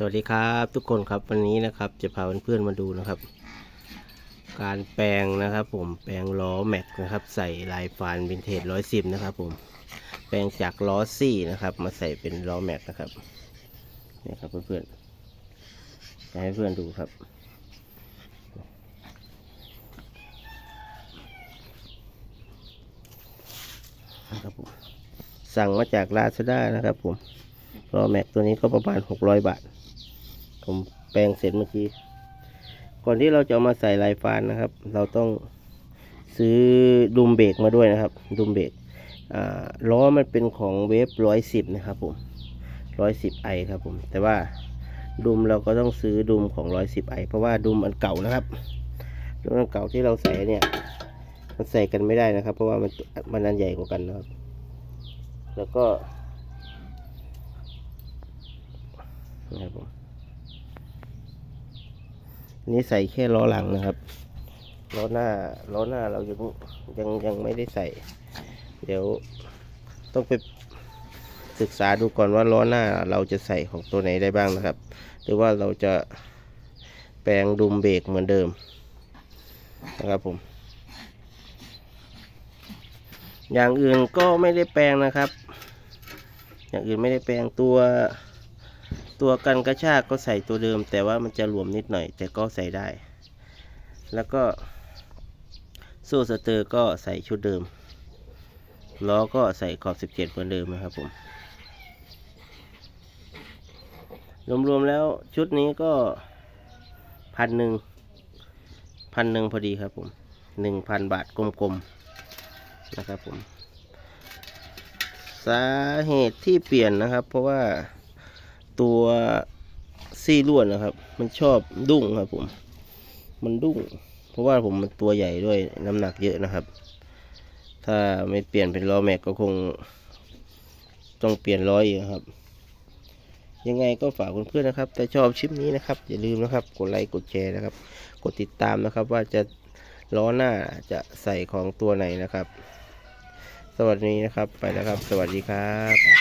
สวัสดีครับทุกคนครับวันนี้นะครับจะพาเพื่อนๆมาดูนะครับ การแปลงนะครับ ผมแปลงล้อแม็กนะครับ ใส่ลายฟานวินเทจร้อยสิบนะครับ ผมแปลงจากล้อซี่นะครับ มาใส่เป็นล้อแม็กนะครับนี่ครับเพื่อนๆจะให้เพื่อนดูครับ นะครับผมสั่งมาจากลาซาด้านะครับผมล้อแม็กตัวนี้ก็ประมาณหกร้อยบาท ผมแปลงเสร็จเมื่อกี้ ก่อนที่เราจะามาใส่ลายฟานนะครับ เราต้องซื้อดุมเบรกมาด้วยนะครับ ดุมเบรกอ่าล้อมันเป็นของเวฟร้อยสิบนะครับผมร้อยสิบไอครับผม แต่ว่าดุมเราก็ต้องซื้อดุมของร้อยสิบไอเพราะว่าดุมอันเก่านะครับดุมอันเก่าที่เราใส่เนี่ย มันใส่กันไม่ได้นะครับ เพราะว่ามันมันอันใหญ่กว่ากันนะครับ แล้วก็นะครับผม นี้ใส่แค่ล้อหลังนะครับ ล้อหน้า ล้อหน้าเรายังยังยังไม่ได้ใส่ เดี๋ยวต้องไปศึกษาดูก่อนว่าล้อหน้าเราจะใส่ของตัวไหนได้บ้างนะครับ หรือว่าเราจะแปลงดุมเบรกเหมือนเดิมนะครับผม อย่างอื่นก็ไม่ได้แปลงนะครับ อย่างอื่นไม่ได้แปลงตัว ตัวกันกระชากก็ใส่ตัวเดิม แต่ว่ามันจะหลวมนิดหน่อย แต่ก็ใส่ได้ แล้วก็โซ่สเตอร์ก็ใส่ชุดเดิมล้อก็ใส่ขอบ 17 เหมือนเดิมนะครับผม รวมๆแล้วชุดนี้ก็พันหนึ่งพันหนึ่งพอดีครับผมหนึ่งพันบาทกลมๆนะครับผม สาเหตุที่เปลี่ยนนะครับ เพราะว่า ตัวซี่ลวดนะครับ มันชอบดุ้งครับผม มันดุ้ง เพราะว่าผมมันตัวใหญ่ด้วยน้ำหนักเยอะนะครับ ถ้าไม่เปลี่ยนเป็นล้อแม็กก็คง ต้องเปลี่ยนล้ออีกครับ ยังไงก็ฝากเพื่อนๆนะครับ ถ้าชอบชิปนี้นะครับ อย่าลืมนะครับ กดไลค์กดแชร์นะครับ กดติดตามนะครับ ว่าจะล้อหน้าจะใส่ของตัวไหนนะครับ สวัสดีนะครับ ไปแล้วครับ สวัสดีครับ